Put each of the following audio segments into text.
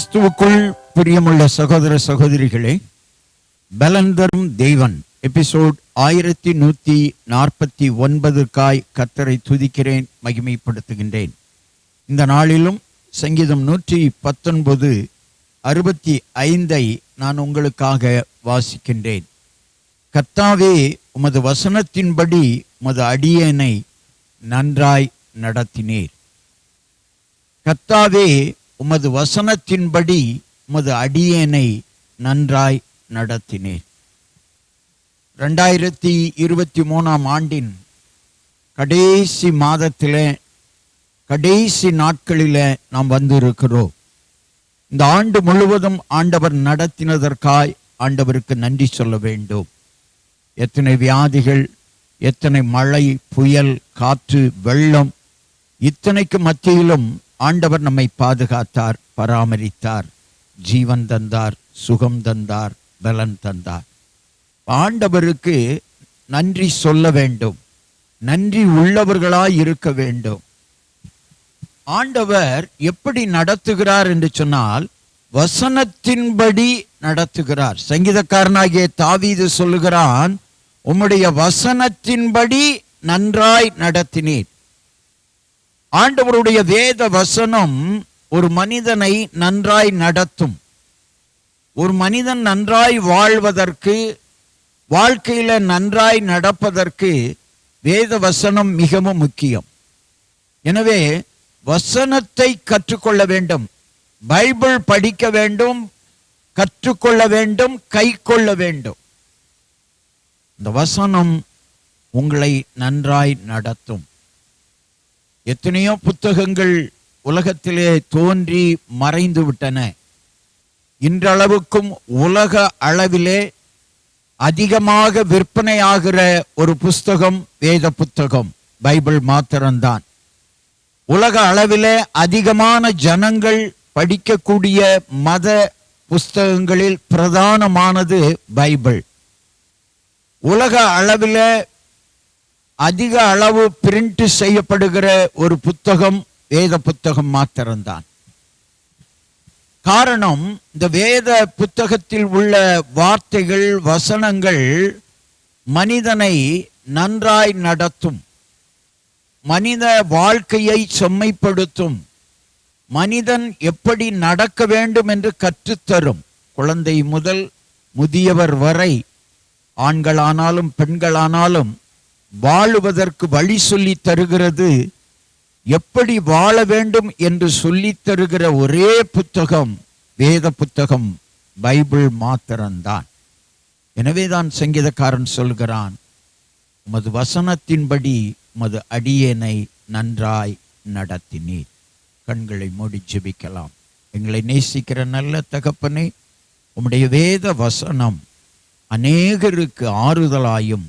கிறிஸ்துவுக்குள் பிரியமுள்ள சகோதர சகோதரிகளே பலன் தரும் தெய்வன் எபிசோட் ஆயிரத்தி நூத்தி நாற்பத்தி ஒன்பதுக்காய் கத்தரை துதிக்கிறேன் மகிமைப்படுத்துகின்றேன். இந்த நாளிலும் சங்கீதம் நூற்றி பத்தொன்பது அறுபத்தி ஐந்தை நான் உங்களுக்காக வாசிக்கின்றேன். கர்த்தாவே உமது வசனத்தின்படி உமது அடியேனை நன்றாய் நடத்தினீர். கர்த்தாவே உமது வசனத்தின்படி உமது அடியேனை நன்றாய் நடத்தினீர். ரெண்டாயிரத்தி இருபத்தி மூணாம் ஆண்டின் கடைசி மாதத்தில் கடைசி நாட்களில் நாம் வந்திருக்கிறோம். இந்த ஆண்டு முழுவதும் ஆண்டவர் நடத்தினதற்காய் ஆண்டவருக்கு நன்றி சொல்ல வேண்டும். எத்தனை வியாதிகள் எத்தனை மழை புயல் காற்று வெள்ளம் இத்தனைக்கு மத்தியிலும் ஆண்டவர் நம்மை பாதுகாத்தார் பராமரித்தார் ஜீவன் தந்தார் சுகம் தந்தார் பலன் தந்தார். ஆண்டவருக்கு நன்றி சொல்ல வேண்டும். நன்றி உள்ளவர்களாய் இருக்க வேண்டும். ஆண்டவர் எப்படி நடத்துகிறார் என்று சொன்னால் வசனத்தின்படி நடத்துகிறார். சங்கீதக்காரனாகிய தாவீது சொல்லுகிறான் உம்முடைய வசனத்தின்படி நன்றாய் நடத்தினீர். ஆண்டவருடைய வேத வசனம் ஒரு மனிதனை நன்றாய் நடத்தும். ஒரு மனிதன் நன்றாய் வாழ்வதற்கு வாழ்க்கையில நன்றாய் நடப்பதற்கு வேத வசனம் மிகவும் முக்கியம். எனவே வசனத்தை கற்றுக்கொள்ள வேண்டும். பைபிள் படிக்க வேண்டும் கற்றுக்கொள்ள வேண்டும் கை கொள்ள வேண்டும். இந்த வசனம் உங்களை நன்றாய் நடத்தும். எத்தனையோ புத்தகங்கள் உலகத்திலே தோன்றி மறைந்து விட்டன. இன்றளவுக்கும் உலக அளவிலே அதிகமாக விற்பனையாகிற ஒரு புஸ்தகம் வேத புத்தகம் பைபிள் மாத்திரம்தான். உலக அளவிலே அதிகமான ஜனங்கள் படிக்கக்கூடிய மத புஸ்தகங்களில் பிரதானமானது பைபிள். உலக அளவில் அதிக அளவு பிரிண்ட் செய்யப்படுகிற ஒரு புத்தகம் வேத புத்தகம் மாத்திரம்தான். காரணம் இந்த வேத புத்தகத்தில் உள்ள வார்த்தைகள் வசனங்கள் மனிதனை நன்றாய் நடத்தும். மனித வாழ்க்கையை செம்மைப்படுத்தும். மனிதன் எப்படி நடக்க வேண்டும் என்று கற்றுத்தரும். குழந்தை முதல் முதியவர் வரை ஆண்களானாலும் பெண்களானாலும் வாழுவதற்கு வழி சொல்லி தருகிறது. எப்படி வாழ வேண்டும் என்று சொல்லி தருகிற ஒரே புத்தகம் வேத புத்தகம் பைபிள் மாத்திரம்தான். எனவேதான் சங்கீதக்காரன் சொல்கிறான் உமது வசனத்தின்படி உமது அடியேனை நன்றாய் நடத்தினீர். கண்களை மூடி ஜெபிக்கலாம். எங்களை நேசிக்கிற நல்ல தகப்பனே உம்முடைய வேத வசனம் அநேகருக்கு ஆறுதலாயும்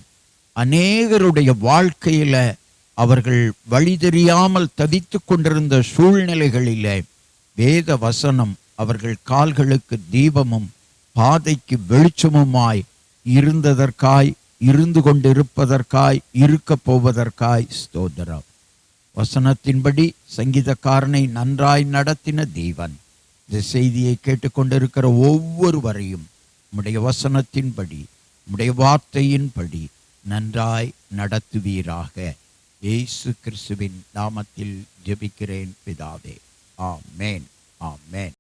அநேகருடைய வாழ்க்கையில அவர்கள் வழி தெரியாமல் தவித்து கொண்டிருந்த சூழ்நிலைகளிலே வேத வசனம் அவர்கள் கால்களுக்கு தீபமும் பாதைக்கு வெளிச்சமுமாய் இருந்ததற்காய் இருந்து கொண்டிருப்பதற்காய் இருக்க போவதற்காய் ஸ்தோதரம் வசனத்தின்படி சங்கீதக்காரனை நன்றாய் நடத்தின தேவன். இந்த செய்தியை கேட்டுக்கொண்டிருக்கிற ஒவ்வொருவரையும் உம்முடைய வசனத்தின்படி உம்முடைய வார்த்தையின்படி நன்றாய் நடத்துவீராக. இயேசு கிறிஸ்துவின் நாமத்தில் ஜெபிக்கிறேன் பிதாவே. ஆமேன். ஆமேன்.